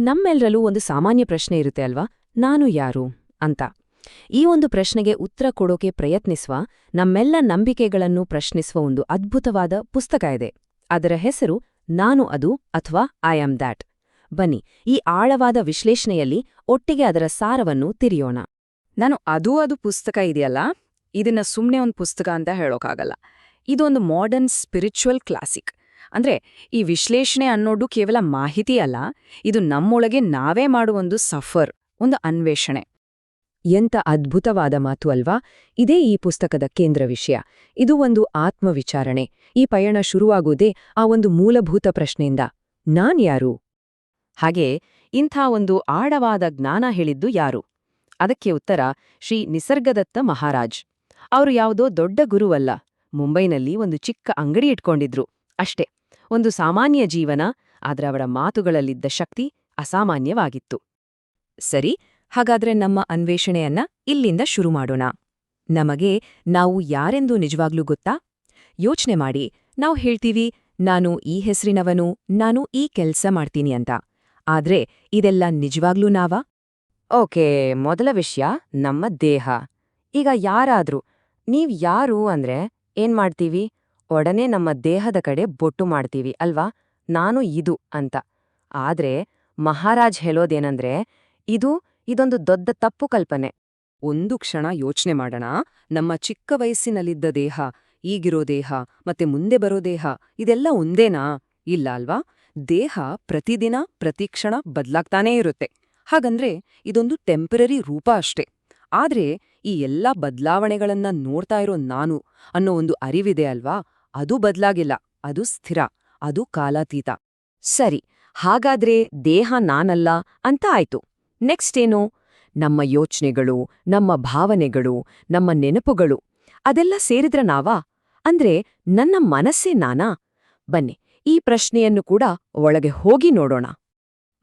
ನಮ್ಮೆಲ್ಲರಲ್ಲೂ ಒಂದು ಸಾಮಾನ್ಯ ಪ್ರಶ್ನೆ ಇರುತ್ತೆ ಅಲ್ವಾ? ನಾನು ಯಾರು? ಅಂತ. ಈ ಒಂದು ಪ್ರಶ್ನೆಗೆ ಉತ್ತರ ಕೊಡೋಕೆ ಪ್ರಯತ್ನಿಸುವ, ನಮ್ಮೆಲ್ಲ ನಂಬಿಕೆಗಳನ್ನು ಪ್ರಶ್ನಿಸುವ ಒಂದು ಅದ್ಭುತವಾದ ಪುಸ್ತಕ ಇದೆ. ಅದರ ಹೆಸರು ನಾನು ಅದು ಅಥವಾ ಐ ಆಮ್ ದ್ಯಾಟ್ ಬನ್ನಿ, ಈ ಆಳವಾದ ವಿಶ್ಲೇಷಣೆಯಲ್ಲಿ ಒಟ್ಟಿಗೆ ಅದರ ಸಾರವನ್ನು ತಿರಿಯೋಣ ನಾನು ಅದು ಅದು ಪುಸ್ತಕ ಇದೆಯಲ್ಲ? ಇದನ್ನ ಸುಮ್ಮನೆ ಒಂದು ಪುಸ್ತಕ ಅಂತ ಹೇಳೋಕ್ಕಾಗಲ್ಲ ಇದೊಂದು ಮಾಡರ್ನ್ ಸ್ಪಿರಿಚುವಲ್ ಕ್ಲಾಸಿಕ್ ಅಂದ್ರೆ ಈ ವಿಶ್ಲೇಷಣೆ ಅನ್ನೋದು ಕೇವಲ ಮಾಹಿತಿ ಅಲ್ಲ, ಇದು ನಮ್ಮೊಳಗೆ ನಾವೇ ಮಾಡುವೊಂದು ಸಫರ್, ಒಂದು ಅನ್ವೇಷಣೆ. ಎಂತ ಅದ್ಭುತವಾದ ಮಾತು ಅಲ್ವಾ? ಇದೇ ಈ ಪುಸ್ತಕದ ಕೇಂದ್ರ ವಿಷಯ. ಇದು ಒಂದು ಆತ್ಮವಿಚಾರಣೆ. ಈ ಪಯಣ ಶುರುವಾಗುವುದೇ ಆ ಒಂದು ಮೂಲಭೂತ ಪ್ರಶ್ನೆಯಿಂದ. ನಾನ್ ಯಾರು? ಹಾಗೆ, ಇಂಥ ಒಂದು ಆಳವಾದ ಜ್ಞಾನ ಹೇಳಿದ್ದು ಯಾರು? ಅದಕ್ಕೆ ಉತ್ತರ, ಶ್ರೀ ನಿಸರ್ಗದತ್ತ ಮಹಾರಾಜ್. ಅವರು ಯಾವುದೋ ದೊಡ್ಡ ಗುರುವಲ್ಲ. ಮುಂಬೈನಲ್ಲಿ ಒಂದು ಚಿಕ್ಕ ಅಂಗಡಿ ಇಟ್ಕೊಂಡಿದ್ರು. ಅಷ್ಟೇ. ಒಂದು ಸಾಮಾನ್ಯ ಜೀವನ, ಆದರೆ ಅವರ ಮಾತುಗಳಲ್ಲಿದ್ದ ಶಕ್ತಿ ಅಸಾಮಾನ್ಯವಾಗಿತ್ತು. ಸರಿ, ಹಾಗಾದ್ರೆ ನಮ್ಮ ಅನ್ವೇಷಣೆಯನ್ನ ಇಲ್ಲಿಂದ ಶುರು ಮಾಡೋಣ. ನಮಗೆ ನಾವು ಯಾರೆಂದು ನಿಜವಾಗ್ಲೂ ಗೊತ್ತಾ? ಯೋಚನೆ ಮಾಡಿ, ನಾವು ಹೇಳ್ತೀವಿ, ನಾನು ಈ ಹೆಸರಿನವನು, ನಾನು ಈ ಕೆಲ್ಸ ಮಾಡ್ತೀನಿ ಅಂತ. ಆದ್ರೆ ಇದೆಲ್ಲ ನಿಜವಾಗ್ಲೂ ನಾವಾ? ಓಕೆ, ಮೊದಲ ವಿಷಯ, ನಮ್ಮ ದೇಹ. ಈಗ ಯಾರಾದ್ರೂ, ನೀವ್ ಯಾರು ಅಂದ್ರೆ ಏನ್ ಮಾಡ್ತೀವಿ? ಒಡನೆ ನಮ್ಮ ದೇಹದ ಕಡೆ ಬೊಟ್ಟು ಮಾಡ್ತೀವಿ, ಅಲ್ವಾ? ನಾನು ಇದು ಅಂತ. ಆದ್ರೆ ಮಹಾರಾಜ್ ಹೇಳೋದೇನಂದ್ರೆ, ಇದು ಇದೊಂದು ದೊಡ್ಡ ತಪ್ಪು ಕಲ್ಪನೆ. ಒಂದು ಕ್ಷಣ ಯೋಚನೆ ಮಾಡೋಣ. ನಮ್ಮ ಚಿಕ್ಕ ವಯಸ್ಸಿನಲ್ಲಿದ್ದ ದೇಹ, ಈಗಿರೋ ದೇಹ, ಮತ್ತೆ ಮುಂದೆ ಬರೋ ದೇಹ, ಇದೆಲ್ಲ ಒಂದೇನಾ? ಇಲ್ಲ, ಅಲ್ವಾ? ದೇಹ ಪ್ರತಿದಿನ ಪ್ರತಿಕ್ಷಣ ಬದಲಾಗ್ತಾನೇ ಇರುತ್ತೆ. ಹಾಗಂದ್ರೆ ಇದೊಂದು ಟೆಂಪರರಿ ರೂಪ ಅಷ್ಟೇ. ಆದ್ರೆ ಈ ಎಲ್ಲ ಬದ್ಲಾವಣೆಗಳನ್ನ ನೋಡ್ತಾ ಇರೋ ನಾನು ಅನ್ನೋ ಒಂದು ಅರಿವಿದೆ, ಅಲ್ವಾ? ಅದು ಬದಲಾಗಿಲ್ಲ, ಅದು ಸ್ಥಿರ, ಅದು ಕಾಲಾತೀತ. ಸರಿ, ಹಾಗಾದ್ರೆ ದೇಹ ನಾನಲ್ಲ ಅಂತ ಆಯ್ತು. ನೆಕ್ಸ್ಟ್ ಏನು? ನಮ್ಮ ಯೋಚನೆಗಳು, ನಮ್ಮ ಭಾವನೆಗಳು, ನಮ್ಮ ನೆನಪುಗಳು, ಅದೆಲ್ಲ ಸೇರಿದ್ರ ನಾವಾ? ಅಂದ್ರೆ ನನ್ನ ಮನಸ್ಸೇ ನಾನಾ? ಬನ್ನಿ, ಈ ಪ್ರಶ್ನೆಯನ್ನು ಕೂಡ ಒಳಗೆ ಹೋಗಿ ನೋಡೋಣ.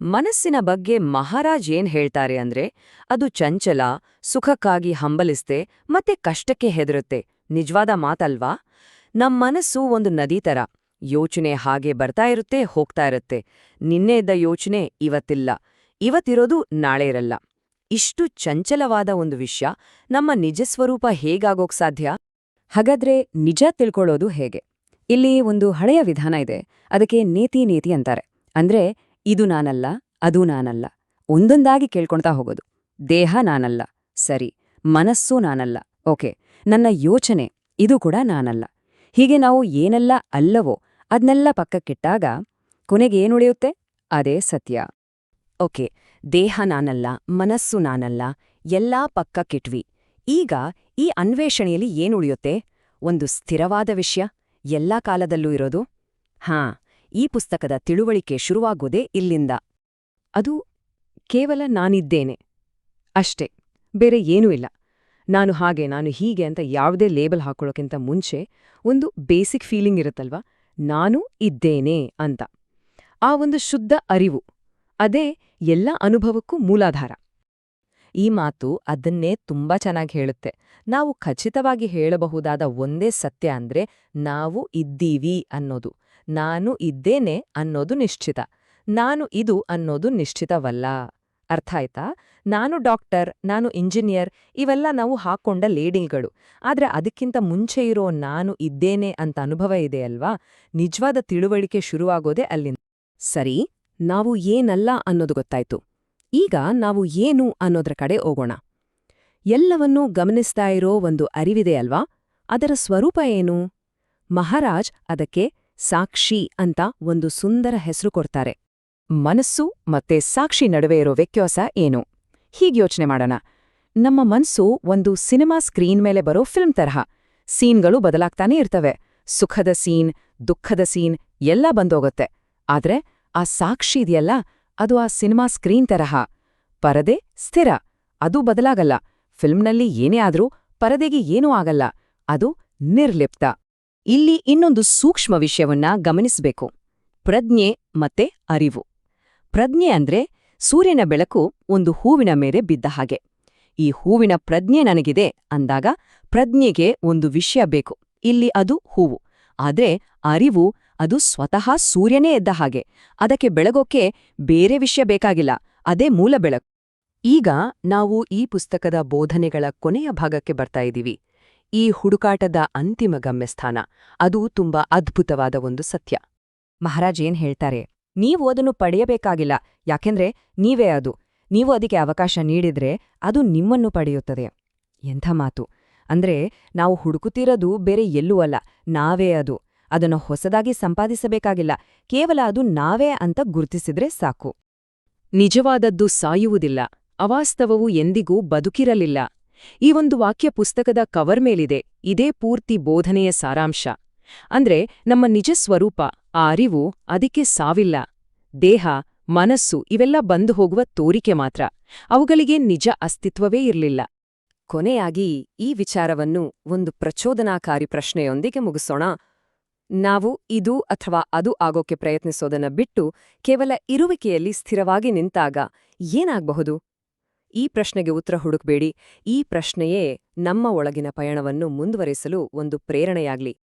ಮನಸ್ಸಿನ ಬಗ್ಗೆ ಮಹಾರಾಜ್ ಏನ್ ಹೇಳ್ತಾರೆ ಅಂದ್ರೆ, ಅದು ಚಂಚಲ, ಸುಖಕ್ಕಾಗಿ ಹಂಬಲಿಸ್ತೆ, ಮತ್ತೆ ಕಷ್ಟಕ್ಕೆ ಹೆದರುತ್ತೆ. ನಿಜವಾದ ಮಾತಲ್ವಾ? ನಮ್ ಮನಸ್ಸು ಒಂದು ನದಿ ತರ. ಯೋಚನೆ ಹಾಗೆ ಬರ್ತಾ ಇರುತ್ತೆ, ಹೋಗ್ತಾ ಇರುತ್ತೆ. ನಿನ್ನೆ ಇದ್ದ ಯೋಚನೆ ಇವತ್ತಿಲ್ಲ. ಇವತ್ತಿರೋದು ನಾಳೆ ಇರಲ್ಲ. ಇಷ್ಟು ಚಂಚಲವಾದ ಒಂದು ವಿಷಯ. ನಮ್ಮ ನಿಜಸ್ವರೂಪ ಹೇಗಾಗೋಕ್ ಸಾಧ್ಯ? ಹಾಗಾದ್ರೆ ನಿಜ ತಿಳ್ಕೊಳ್ಳೋದು ಹೇಗೆ? ಇಲ್ಲಿ ಒಂದು ಹಳೆಯ ವಿಧಾನ ಇದೆ. ಅದಕ್ಕೆ ನೇತಿ ನೇತಿ ಅಂತಾರೆ. ಅಂದ್ರೆ, ಇದು ನಾನಲ್ಲ, ಅದು ನಾನಲ್ಲ. ಒಂದೊಂದಾಗಿ ಕೇಳ್ಕೊಳ್ತಾ ಹೋಗೋದು. ದೇಹ ನಾನಲ್ಲ. ಸರಿ. ಮನಸ್ಸು ನಾನಲ್ಲ. ಓಕೆ. ನನ್ನ ಯೋಚನೆ, ಇದು ಕೂಡ ನಾನಲ್ಲ. ಹೀಗೆ ನಾವು ಏನೆಲ್ಲ ಅಲ್ಲವೋ ಅದನ್ನೆಲ್ಲ ಪಕ್ಕಕ್ಕಿಟ್ಟಾಗ ಉಳಿಯುತ್ತೆ? ಅದೇ ಸತ್ಯ. ಓಕೆ, ದೇಹ ನಾನಲ್ಲ, ಮನಸ್ಸು ನಾನಲ್ಲ, ಎಲ್ಲಾ ಪಕ್ಕಕ್ಕಿಟ್ವಿ. ಈಗ ಈ ಅನ್ವೇಷಣೆಯಲ್ಲಿ ಏನುಳಿಯುತ್ತೆ ಒಂದು ಸ್ಥಿರವಾದ ವಿಷಯ, ಎಲ್ಲಾ ಕಾಲದಲ್ಲೂ ಇರೋದು? ಹಾಂ, ಈ ಪುಸ್ತಕದ ತಿಳುವಳಿಕೆ ಶುರುವಾಗೋದೇ ಇಲ್ಲಿಂದ. ಅದು ಕೇವಲ ನಾನಿದ್ದೇನೆ. ಅಷ್ಟೇ, ಬೇರೆ ಏನೂ ಇಲ್ಲ. ನಾನು ಹಾಗೆ, ನಾನು ಹೀಗೆ ಅಂತ ಯಾವುದೇ ಲೇಬಲ್ ಹಾಕೊಳ್ಳೋಕ್ಕಿಂತ ಮುಂಚೆ ಒಂದು ಬೇಸಿಕ್ ಫೀಲಿಂಗ್ ಇರುತ್ತಲ್ವಾ? ನಾನು ಇದ್ದೇನೆ ಅಂತ. ಆ ಒಂದು ಶುದ್ಧ ಅರಿವು, ಅದೇ ಎಲ್ಲ ಅನುಭವಕ್ಕೂ ಮೂಲಾಧಾರ. ಈ ಮಾತು ಅದನ್ನೇ ತುಂಬಾ ಚೆನ್ನಾಗಿ ಹೇಳುತ್ತೆ. ನಾವು ಖಚಿತವಾಗಿ ಹೇಳಬಹುದಾದ ಒಂದೇ ಸತ್ಯ ಅಂದ್ರೆ ನಾವು ಇದ್ದೀವಿ ಅನ್ನೋದು. ನಾನು ಇದ್ದೇನೆ ಅನ್ನೋದು ನಿಶ್ಚಿತ. ನಾನು ಇದು ಅನ್ನೋದು ನಿಶ್ಚಿತವಲ್ಲ. ಅರ್ಥ ಆಯ್ತಾ? ನಾನು ಡಾಕ್ಟರ್, ನಾನು ಇಂಜಿನಿಯರ್, ಇವೆಲ್ಲ ನಾವು ಹಾಕೊಂಡ ಲೇಡಿಲ್ಗಳು. ಆದ್ರೆ ಅದಕ್ಕಿಂತ ಮುಂಚೆ ಇರೋ ನಾನು ಇದ್ದೇನೆ ಅಂತ ಅನುಭವ ಇದೆಯಲ್ವಾ ನಿಜವಾದ ತಿಳುವಳಿಕೆ ಶುರುವಾಗೋದೇ ಅಲ್ಲಿಂದ. ಸರಿ, ನಾವು ಏನಲ್ಲ ಅನ್ನೋದು ಗೊತ್ತಾಯ್ತು. ಈಗ ನಾವು ಏನು ಅನ್ನೋದ್ರ ಕಡೆ ಹೋಗೋಣ. ಎಲ್ಲವನ್ನೂ ಗಮನಿಸ್ತಾ ಇರೋ ಒಂದು ಅರಿವಿದೆ ಅಲ್ವಾ? ಅದರ ಸ್ವರೂಪ ಏನು? ಮಹಾರಾಜ್ ಅದಕ್ಕೆ ಸಾಕ್ಷಿ ಅಂತ ಒಂದು ಸುಂದರ ಹೆಸರು ಕೊಡ್ತಾರೆ. ಮನಸ್ಸು ಮತ್ತೆ ಸಾಕ್ಷಿ ನಡುವೆ ಇರೋ ವ್ಯತ್ಯಾಸ ಏನು? ಹೀಗೆ ಯೋಚನೆ ಮಾಡೋಣ. ನಮ್ಮ ಮನಸ್ಸು ಒಂದು ಸಿನಿಮಾ ಸ್ಕ್ರೀನ್ ಮೇಲೆ ಬರೋ ಫಿಲ್ಮ್ ತರಹ. ಸೀನ್ಗಳು ಬದಲಾಗ್ತಾನೆ ಇರ್ತವೆ. ಸುಖದ ಸೀನ್, ದುಃಖದ ಸೀನ್ ಎಲ್ಲ ಬಂದೋಗುತ್ತೆ. ಆದ್ರೆ ಆ ಸಾಕ್ಷಿ ಇದೆಯಲ್ಲ, ಅದು ಆ ಸಿನಿಮಾ ಸ್ಕ್ರೀನ್ ತರಹ. ಪರದೆ ಸ್ಥಿರ. ಅದು ಬದಲಾಗಲ್ಲ. ಫಿಲ್ಮ್ನಲ್ಲಿ ಏನೇ ಆದ್ರೂ ಪರದೆಗೆ ಏನೂ ಆಗಲ್ಲ. ಅದು ನಿರ್ಲಿಪ್ತ. ಇಲ್ಲಿ ಇನ್ನೊಂದು ಸೂಕ್ಷ್ಮ ವಿಷಯವನ್ನ ಗಮನಿಸಬೇಕು. ಪ್ರಜ್ಞೆ ಮತ್ತೆ ಅರಿವು. ಪ್ರಜ್ಞೆ ಅಂದ್ರೆ ಸೂರ್ಯನ ಬೆಳಕು ಒಂದು ಹೂವಿನ ಮೇಲೆ ಬಿದ್ದ ಹಾಗೆ. ಈ ಹೂವಿನ ಪ್ರಜ್ಞೆ ನನಗಿದೆ ಅಂದಾಗ ಪ್ರಜ್ಞೆಗೆ ಒಂದು ವಿಷಯ ಬೇಕು. ಇಲ್ಲಿ ಅದು ಹೂವು. ಆದ್ರೆ ಅರಿವು, ಅದು ಸ್ವತಃ ಸೂರ್ಯನೇ ಎದ್ದ ಹಾಗೆ. ಅದಕ್ಕೆ ಬೆಳಗೋಕೆ ಬೇರೆ ವಿಷಯ ಬೇಕಾಗಿಲ್ಲ. ಅದೇ ಮೂಲ ಬೆಳಕು. ಈಗ ನಾವು ಈ ಪುಸ್ತಕದ ಬೋಧನೆಗಳ ಕೊನೆಯ ಭಾಗಕ್ಕೆ ಬರ್ತಾ ಇದ್ದೀವಿ. ಈ ಹುಡುಕಾಟದ ಅಂತಿಮ ಗಮ್ಯಸ್ಥಾನ. ಅದು ತುಂಬಾ ಅದ್ಭುತವಾದ ಒಂದು ಸತ್ಯ. ಮಹಾರಾಜ್ ಏನ್ ಹೇಳ್ತಾರೆ? ನೀವು ಅದನ್ನು ಪಡೆಯಬೇಕಾಗಿಲ್ಲ. ಯಾಕೆಂದ್ರೆ ನೀವೇ ಅದು. ನೀವು ಅದಕ್ಕೆ ಅವಕಾಶ ನೀಡಿದ್ರೆ ಅದು ನಿಮ್ಮನ್ನು ಪಡೆಯುತ್ತದೆ. ಎಂಥ ಮಾತು. ಅಂದ್ರೆ ನಾವು ಹುಡುಕುತ್ತಿರೋದು ಬೇರೆ ಎಲ್ಲೂ ಅಲ್ಲ. ನಾವೇ ಅದು. ಅದನ್ನು ಹೊಸದಾಗಿ ಸಂಪಾದಿಸಬೇಕಾಗಿಲ್ಲ. ಕೇವಲ ಅದು ನಾವೇ ಅಂತ ಗುರುತಿಸಿದ್ರೆ ಸಾಕು. ನಿಜವಾದದ್ದು ಸಾಯುವುದಿಲ್ಲ. ಅವಾಸ್ತವವು ಎಂದಿಗೂ ಬದುಕಿರಲಿಲ್ಲ. ಈ ಒಂದು ವಾಕ್ಯ ಪುಸ್ತಕದ ಕವರ್ ಮೇಲಿದೆ. ಇದೇ ಪೂರ್ತಿ ಬೋಧನೆಯ ಸಾರಾಂಶ. ಅಂದ್ರೆ ನಮ್ಮ ನಿಜ ಸ್ವರೂಪ. ಆ ಅರಿವು ಅದಕ್ಕೆ ಸಾವಿಲ್ಲ. ದೇಹ, ಮನಸ್ಸು ಇವೆಲ್ಲ ಬಂದು ಹೋಗುವ ತೋರಿಕೆ ಮಾತ್ರ. ಅವುಗಳಿಗೆ ನಿಜ ಅಸ್ತಿತ್ವವೇ ಇರಲಿಲ್ಲ. ಕೊನೆಯಾಗಿ ಈ ವಿಚಾರವನ್ನು ಒಂದು ಪ್ರಚೋದನಾಕಾರಿ ಪ್ರಶ್ನೆಯೊಂದಿಗೆ ಮುಗಿಸೋಣ. ನಾವು ಇದು ಅಥವಾ ಅದು ಆಗೋಕೆ ಪ್ರಯತ್ನಿಸೋದನ್ನ ಬಿಟ್ಟು ಕೇವಲ ಇರುವಿಕೆಯಲ್ಲಿ ಸ್ಥಿರವಾಗಿ ನಿಂತಾಗ ಏನಾಗಬಹುದು? ಈ ಪ್ರಶ್ನೆಗೆ ಉತ್ತರ ಹುಡುಕ್ಬೇಡಿ. ಈ ಪ್ರಶ್ನೆಯೇ ನಮ್ಮ ಒಳಗಿನ ಪಯಣವನ್ನು ಮುಂದುವರಿಸಲು ಒಂದು ಪ್ರೇರಣೆಯಾಗ್ಲಿ.